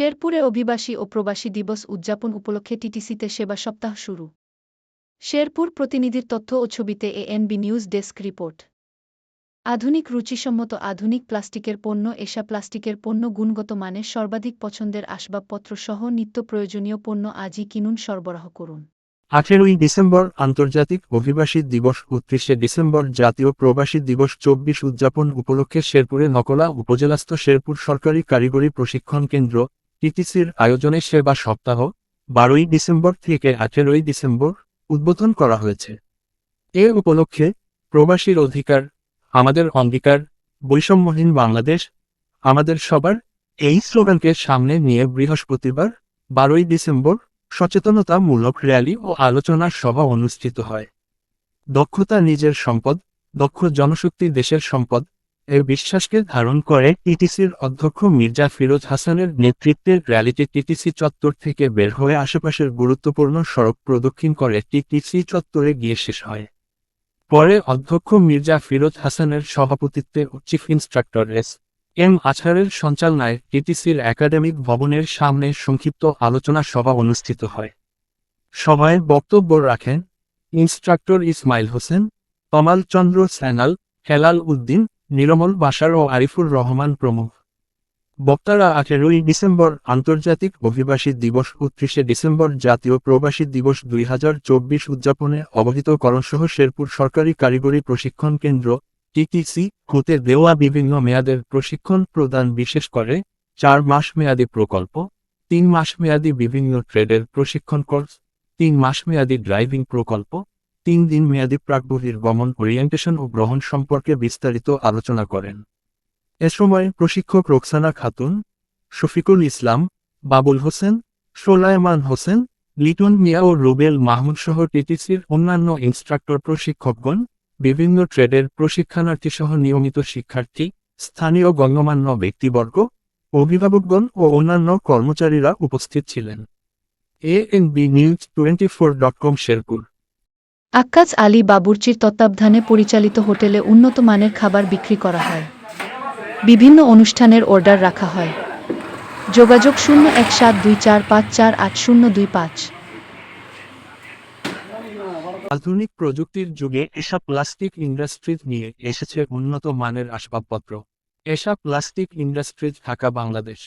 শেরপুরে অভিবাসী ও প্রবাসী দিবস উদযাপন উপলক্ষে টিটিসিতে সেবা সপ্তাহ শুরু। শেরপুর প্রতিনিধির তথ্য ও ছবিতে এএনবি নিউজ ডেস্ক রিপোর্ট। আধুনিক রুচিসম্মত আধুনিক প্লাস্টিকের পণ্য এশা প্লাস্টিকের পণ্য গুণগত মানের সর্বাধিক পছন্দের আসবাবপত্র সহ নিত্য প্রয়োজনীয় পণ্য আজই কিনুন সরবরাহ করুন। আঠেরোই ডিসেম্বর আন্তর্জাতিক অভিবাসী দিবস, উনত্রিশে ডিসেম্বর জাতীয় প্রবাসী দিবস চব্বিশ উদযাপন উপলক্ষে শেরপুরে নকলা উপজেলাস্থ শেরপুর সরকারি কারিগরি প্রশিক্ষণ কেন্দ্র টিটিসির আয়োজনে সেবা সপ্তাহ, বারোই ডিসেম্বর থেকে আঠেরোই ডিসেম্বর উদ্বোধন করা হয়েছে। এ উপলক্ষে প্রবাসীর অধিকার, আমাদের অঙ্গীকার, বৈষম্যহীন বাংলাদেশ, আমাদের সবার এই স্লোগানকে সামনে নিয়ে বৃহস্পতিবার, বারোই ডিসেম্বর, সচেতনতামূলক র্যালি ও আলোচনা সভা অনুষ্ঠিত হয়। দক্ষতা নিজের সম্পদ, দক্ষ জনশক্তি দেশের সম্পদ এর বিশ্বাসকে ধারণ করে টিটিসির অধ্যক্ষ মির্জা ফিরোজ হাসানের নেতৃত্বের র্যালিটি টিটিসি চত্বর থেকে বের হয়ে আশেপাশের গুরুত্বপূর্ণ সড়ক প্রদক্ষিণ করে টিটিসি চত্বরে গিয়ে শেষ হয়। পরে অধ্যক্ষ মির্জা ফিরোজ হাসানের সভাপতিত্বে চিফ ইন্সট্রাক্টর এস এম আছারের সঞ্চালনায় টিটিসির একাডেমিক ভবনের সামনে সংক্ষিপ্ত আলোচনা সভা অনুষ্ঠিত হয়। সভায় বক্তব্য রাখেন ইন্সট্রাক্টর ইসমাইল হোসেন, তমাল চন্দ্র স্যানাল, হেলাল উদ্দিন নিরমল বাসার ও আরিফুর রহমান প্রমুখ। বক্তারা আঠেরোই ডিসেম্বর আন্তর্জাতিক অভিবাসী দিবস, উনত্রিশে ডিসেম্বর জাতীয় প্রবাসী দিবস দুই হাজার চব্বিশ উদযাপনে অবহিতকরণসহ শেরপুর সরকারি কারিগরি প্রশিক্ষণ কেন্দ্র, টিটিসি হতে দেওয়া বিভিন্ন মেয়াদের প্রশিক্ষণ প্রদান বিশেষ করে চার মাস মেয়াদী প্রকল্প, তিন মাস মেয়াদী বিভিন্ন ট্রেডের প্রশিক্ষণ কোর্স, তিন মাস মেয়াদী ড্রাইভিং প্রকল্প তিন দিন মেয়াদী প্রাকবহির গমন ওরিয়েন্টেশন ও গ্রহণ সম্পর্কে বিস্তারিত আলোচনা করেন। এ সময় প্রশিক্ষক রোকসানা খাতুন, শফিকুল ইসলাম, বাবুল হোসেন, সোলায়মান হোসেন, লিটন মিয়া ও রুবেল মাহমুদ সহ টিটিসির অন্যান্য ইনস্ট্রাক্টর প্রশিক্ষকগণ, বিভিন্ন ট্রেডের প্রশিক্ষণার্থী সহ নিয়মিত শিক্ষার্থী, স্থানীয় গণ্যমান্য ব্যক্তিবর্গ, অভিভাবকগণ ও অন্যান্য কর্মচারীরা উপস্থিত ছিলেন। A N B news twenty four dot com Sherpur. Akkaj Ali বাবুর্চির তত্ত্বাবধানে পরিচালিত হোটেলে উন্নত মানের খাবার বিক্রি করা হয়। বিভিন্ন অনুষ্ঠানের অর্ডার রাখা হয়। যোগাযোগ শূন্য এক সাত দুই চার পাঁচ চার আট শূন্য দুই পাঁচ। আধুনিক প্রযুক্তির যুগে এসা প্লাস্টিক ইন্ডাস্ট্রিজ নিয়ে এসেছে উন্নত মানের আসবাবপত্র। এসা প্লাস্টিক ইন্ডাস্ট্রিজ ঢাকা, বাংলাদেশ।